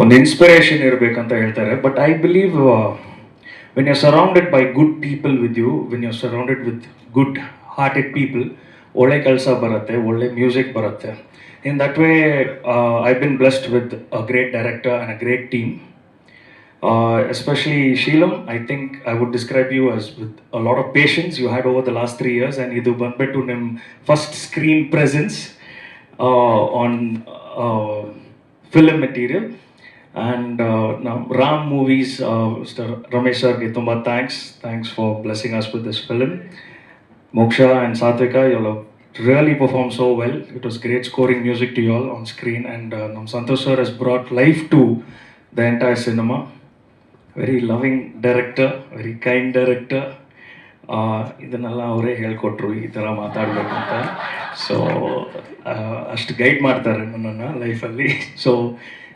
ಒಂದು ಇನ್ಸ್ಪಿರೇಷನ್ ಇರಬೇಕಂತ ಹೇಳ್ತಾರೆ. But I believe when you surrounded by good people with you when you surrounded with good hearted people ಒಳ್ಳೆ ಕೆಲಸ ಬರುತ್ತೆ, ಒಳ್ಳೆ ಮ್ಯೂಸಿಕ್ ಬರುತ್ತೆ. In that way I been blessed with a great director and a great team especially especially I think I would describe you as with a lot of patience you had over the last three years and ಇದು ಬಂದ್ಬಿಟ್ಟು ನಿಮ್ಮ first screen presence on film material And uh, now Ram Movies, uh, Mr. Ramesh sir, Gitumba, thanks. Thanks for blessing us with this film. Moksha and Satvika, you all really performed so well. It was great scoring music to you all on screen. And uh, Nam sir has brought life to the entire cinema. Very loving director, very kind director. ಇದನ್ನೆಲ್ಲ ಅವರೇ ಹೇಳ್ಕೊಟ್ರು ಈ ಥರ ಮಾತಾಡಬೇಕು ಅಂತ so ಅಷ್ಟು guide ಮಾಡ್ತಾರೆ ನನ್ನನ್ನು ಲೈಫಲ್ಲಿ so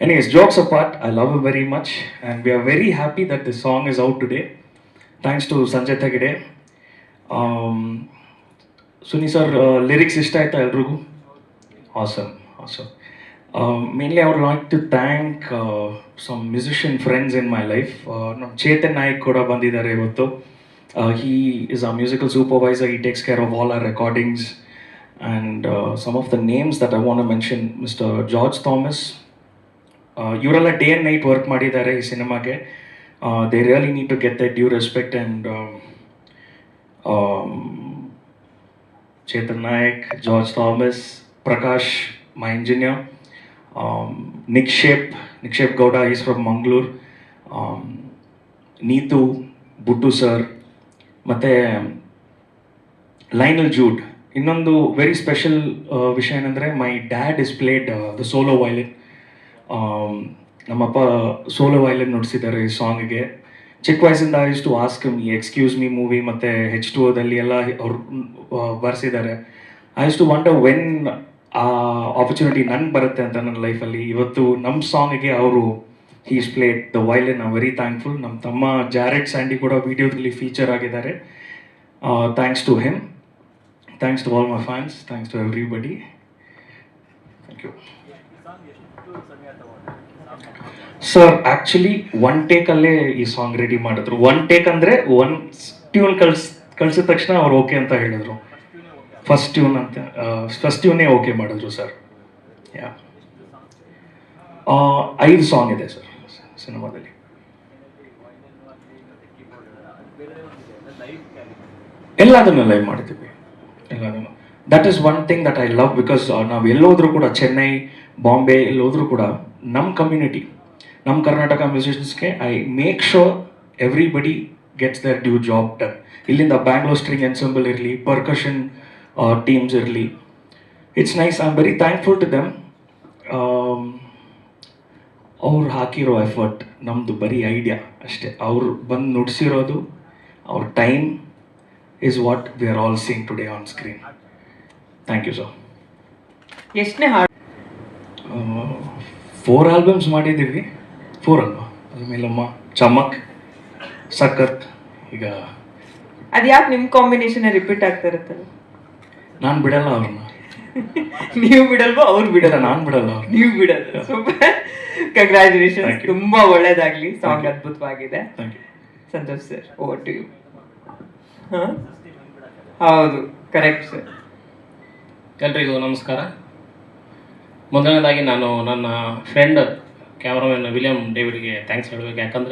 anyways jokes apart I love very much and we are very happy that this song is out today thanks to Sanjay Tegade Suni sir lyrics ಇಷ್ಟ ಆಯ್ತಾ ಎಲ್ರಿಗೂ? Awesome awesome mainly I would like to thank some musician friends in my life ನಮ್ಮ ಚೇತನ್ ನಾಯಕ್ ಕೂಡ ಬಂದಿದ್ದಾರೆ ಇವತ್ತು. He is a musical supervisor he takes care of all our recordings and some of the names I want want mention mister George Thomas ಇವರೆಲ್ಲ day and night work ಮಾಡಿದ್ದಾರೆ ಈ ಸಿನಿಮಾಗೆ. They really need to get the due respect and Chetan Naik George Thomas, Prakash my engineer um, Nikshep, Nikshep is he's Mangaluru Mangalore, um, ನೀತು ಬುಟ್ಟು sir ಮತ್ತು Lionel Jude ಇನ್ನೊಂದು very special ವಿಷಯ ಏನಂದರೆ my dad is played the solo violin ನಮ್ಮಪ್ಪ solo violin ನುಡಿಸಿದ್ದಾರೆ ಈ ಸಾಂಗ್ಗೆ ಚಿಕ್ಕ ವಯಸ್ಸಿಂದ to ask me excuse me movie ಮತ್ತು ಹೆಚ್ ಟು ಓದಲ್ಲಿ ಎಲ್ಲ ಅವ್ರು ಬರ್ಸಿದ್ದಾರೆ. ಐ ಇಷ್ಟು ವಂಡರ್ ವೆನ್ ಆ ಆಪರ್ಚುನಿಟಿ ನಂಗೆ ಬರುತ್ತೆ ಅಂತ ನನ್ನ ಲೈಫಲ್ಲಿ ಇವತ್ತು ನಮ್ಮ ಸಾಂಗಿಗೆ ಅವರು he's played the violin I very thankful ನಮ್ಮ ತಮ್ಮ ಜಾರೆಡ್ ಸ್ಯಾಂಡಿ ಕೂಡ ವಿಡಿಯೋದಲ್ಲಿ ಫೀಚರ್ ಆಗಿದ್ದಾರೆ. Thanks to him thanks to all my fans thanks to everybody thank you sir actually one ಟೇಕಲ್ಲೇ ಈ ಸಾಂಗ್ ರೆಡಿ ಮಾಡಿದ್ರು. ಒನ್ ಟೇಕ್ ಅಂದರೆ ಒನ್ ಟ್ಯೂನ್ ಕಳ್ಸ್, ಕಳ್ಸಿದ ತಕ್ಷಣ ಅವ್ರು ಓಕೆ ಅಂತ ಹೇಳಿದ್ರು. ಫಸ್ಟ್ ಟ್ಯೂನ್ ಅಂತ ಫಸ್ಟ್ ಟ್ಯೂನೇ ಓಕೆ ಮಾಡಿದ್ರು ಸರ್ ಯಾ ಐದು ಸಾಂಗ್ ಇದೆ ಸರ್ ಸಿನಿಮಾದಲ್ಲಿ. ಎಲ್ಲದನ್ನು ಲೈವ್ ಮಾಡ್ತೀವಿ ಎಲ್ಲದನ್ನು. That is one thing that I love because ನಾವು ಎಲ್ಲೋದ್ರೂ ಕೂಡ ಚೆನ್ನೈ, ಬಾಂಬೆ, ಎಲ್ಲೋದ್ರೂ ಕೂಡ ನಮ್ಮ ಕಮ್ಯುನಿಟಿ ನಮ್ಮ Karnataka ಮ್ಯೂಸಿಷಿಯನ್ಸ್ಗೆ I make sure everybody gets their due job done ಇಲ್ಲಿಂದ ಬ್ಯಾಂಗ್ಳೂರ್ ಸ್ಟ್ರಿಂಗ್ ಎನ್ಸೆಂಬಲ್ ಇರಲಿ ಪರ್ಕಷನ್ ಟೀಮ್ಸ್ ಇರಲಿ. It's nice I am very thankful to them ಅವ್ರು ಹಾಕಿರೋ ಎಫರ್ಟ್ ನಮ್ಮದು ಬರೀ ಐಡಿಯಾ ಅಷ್ಟೇ. ಅವ್ರು ಬಂದು ನುಡಿಸಿರೋದು ಅವ್ರ time is what we are all seen today on screen thank you sir ಎಷ್ಟನೇ ಹಾಡು? ಫೋರ್ ಆಲ್ಬಮ್ಸ್ ಮಾಡಿದ್ದೀವಿ. ಫೋರ್ ಅಲ್ವಾ? ಅಮ್ಮ ಚಮಕ್ ಸಖತ್ ಈಗ ಅದು ಯಾಕೆ ನಿಮ್ಮ ಕಾಂಬಿನೇಷನ್ ರಿಪೀಟ್ ಆಗ್ತಾ ಇರುತ್ತಲ್ಲ? ನಾನು ಬಿಡಲ್ಲ ಅವ್ರನ್ನ. ನೀವು ಬಿಡಲ್ವೋ ಅವ್ರು ಬಿಡಲ್ಲ ನಾನ್ ಬಿಡಲ್ಲ ನೀವು ಬಿಡಲ್ಲ ಸೂಪರ್. ಕಂಗ್ರ್ಯಾಚುಲೇಷನ್ ತುಂಬಾ ಒಳ್ಳೇದಾಗ್ಲಿ. ಸಾಂಗ್ ಅದ್ಭುತವಾಗಿದೆ. Thank you Santosh sir over to you ಹೌದು ಕರೆಕ್ಟ್ ಸರ್ ಎಲ್ರಿಗೂ ನಮಸ್ಕಾರ. ಮೊದಲನೇದಾಗಿ ನಾನು ನನ್ನ ಫ್ರೆಂಡ್ ಕ್ಯಾಮ್ರಾಮನ್ ವಿಲಿಯಂ ಡೇವಿಡ್ಗೆ ಥ್ಯಾಂಕ್ಸ್ ಹೇಳಬೇಕು. ಯಾಕಂದರೆ